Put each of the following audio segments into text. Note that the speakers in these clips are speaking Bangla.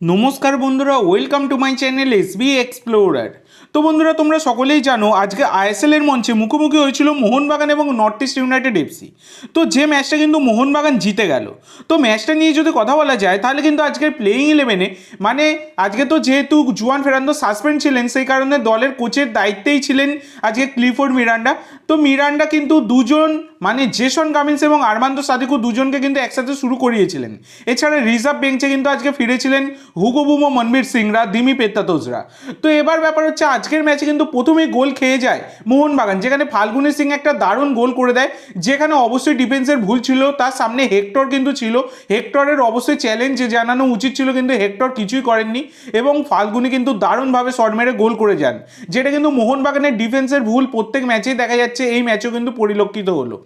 নমস্কার বন্ধুরা welcome to my channel S B explorer তো বন্ধুরা, তোমরা সকলেই জানো, আজকে আইএসএল এর মঞ্চে মুখোমুখি হয়েছিল মোহনবাগান এবং নর্থ ইস্ট ইউনাইটেড এফসি তো যে ম্যাচটা কিন্তু মোহনবাগান জিতে গেল। তো ম্যাচটা নিয়ে যদি কথা বলা যায়, তাহলে কিন্তু আজকের প্লেয়িং ইলেভেনে মানে আজকে তো যেহেতু জুয়ান ফেরান্দো সাসপেন্ড ছিলেন, সেই কারণে দলের কোচের দায়িত্বেই ছিলেন আজকে ক্লিফোর্ড মিরান্ডা। তো মিরান্ডা কিন্তু দুজন মানে জেসন কামিন্স এবং আরমান্দ সাদিকু দুজনকে কিন্তু একসাথে শুরু করিয়েছিলেন। এছাড়া রিজার্ভ বেঞ্চে কিন্তু আজকে ফিরেছিলেন হুগো বুমো, মনবীর সিংরা, দিমি পেত্তাতোজরা তো এবার ব্যাপার হচ্ছে আজকের ম্যাচে কিন্তু প্রথমেই গোল খেয়ে যায় মোহনবাগান, যেখানে ফাল্গুনি সিং একটা দারুণ গোল করে দেয়, যেখানে অবশ্যই ডিফেন্সের ভুল ছিল, তার সামনে হেক্টর কিন্তু ছিল। হেক্টরের অবশ্যই চ্যালেঞ্জ জানানো উচিত ছিল, কিন্তু হেক্টর কিছুই করেননি এবং ফাল্গুনি কিন্তু দারুণভাবে শট মেরে গোল করে যান, যেটা কিন্তু মোহনবাগানের ডিফেন্সের ভুল প্রত্যেক ম্যাচেই দেখা যাচ্ছে, এই ম্যাচেও কিন্তু পরিলক্ষিত হলো।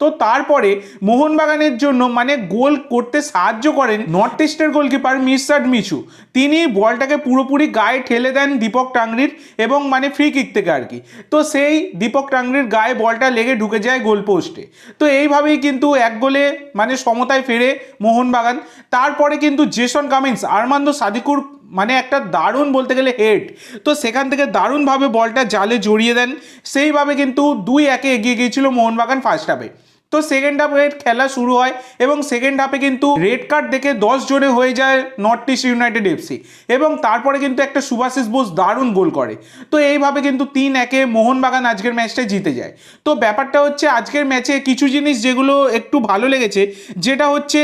তো তারপরে মোহনবাগানের জন্য মানে গোল করতে সাহায্য করেন নর্থ ইস্টের গোলকিপার মির্সাদ মিছু। তিনি বলটাকে পুরোপুরি গায়ে ঠেলে দেন দীপক টাংরির এবং মানে ফ্রি কিক থেকে আর কি। তো সেই দীপক টাংরির গায়ে বলটা লেগে ঢুকে যায় গোল পোস্টে তো এইভাবেই কিন্তু এক গোলে মানে সমতায় ফেরে মোহনবাগান। তারপরে কিন্তু জেসন কামিন্স, আরমান্দ সাদিকুর মানে একটা দারুণ বলতে গেলে হেড তো সেখান থেকে দারুণভাবে বলটা জালে জড়িয়ে দেন। সেইভাবে কিন্তু দুই একে এগিয়ে গিয়েছিল মোহনবাগান ফার্স্ট হাফে তো সেকেন্ড হাফের খেলা শুরু হয় এবং সেকেন্ড হাফে কিন্তু রেড কার্ড দেখে দশ জনে হয়ে যায় নর্থ ইস্ট ইউনাইটেড এফসি এবং তারপরে কিন্তু একটা সুভাশিস বোস দারুণ গোল করে। তো এইভাবে কিন্তু তিন একে মোহনবাগান আজকের ম্যাচটা জিতে যায়। তো ব্যাপারটা হচ্ছে আজকের ম্যাচে কিছু জিনিস যেগুলো একটু ভালো লেগেছে, যেটা হচ্ছে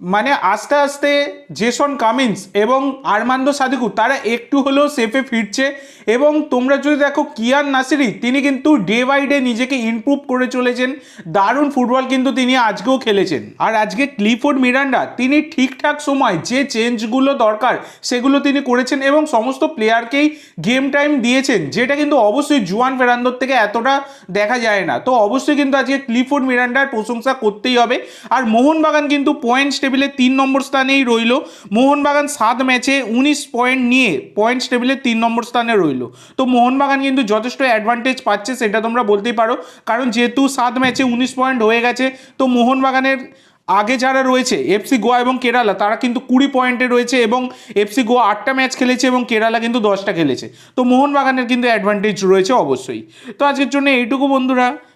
মানে আস্তে আস্তে জেসন কামিন্স এবং আরমান্দ সাদিকু, তারা একটু হলেও সেফে ফিরছে। এবং তোমরা যদি দেখো কিয়ান নাসিরি, তিনি কিন্তু ডে বাই ডে নিজেকে ইমপ্রুভ করে চলেছেন। দারুণ ফুটবল কিন্তু তিনি আজকেও খেলেছেন। আর আজকে ক্লিফোর্ড মিরান্ডা, তিনি ঠিকঠাক সময় যে চেঞ্জগুলো দরকার, সেগুলো তিনি করেছেন এবং সমস্ত প্লেয়ারকেই গেম টাইম দিয়েছেন, যেটা কিন্তু অবশ্যই জুয়ান ফেরান্দোর থেকে এতটা দেখা যায় না। তো অবশ্যই কিন্তু আজকে ক্লিফোর্ড মিরান্ডার প্রশংসা করতেই হবে। আর মোহনবাগান কিন্তু পয়েন্টস টেবিলে তিন নম্বর স্থানেই রইল। মোহনবাগান সাত ম্যাচে উনিশ পয়েন্ট নিয়ে পয়েন্টস টেবিলে তিন নম্বর স্থানে রইল। তো মোহনবাগান কিন্তু যথেষ্ট অ্যাডভান্টেজ পাচ্ছে সেটা তোমরা বলতেই পারো। কারণ যেহেতু সাত ম্যাচে উনিশ পয়েন্ট হয়ে গেছে, তো মোহনবাগানের আগে যারা রয়েছে এফসি গোয়া এবং কেরালা, তারা কিন্তু কুড়ি পয়েন্টে রয়েছে এবং এফসি গোয়া আটটা ম্যাচ খেলেছে এবং কেরালা কিন্তু দশটা খেলেছে। তো মোহনবাগানের কিন্তু অ্যাডভান্টেজ রয়েছে অবশ্যই। তো আজকের জন্য এইটুকু বন্ধুরা।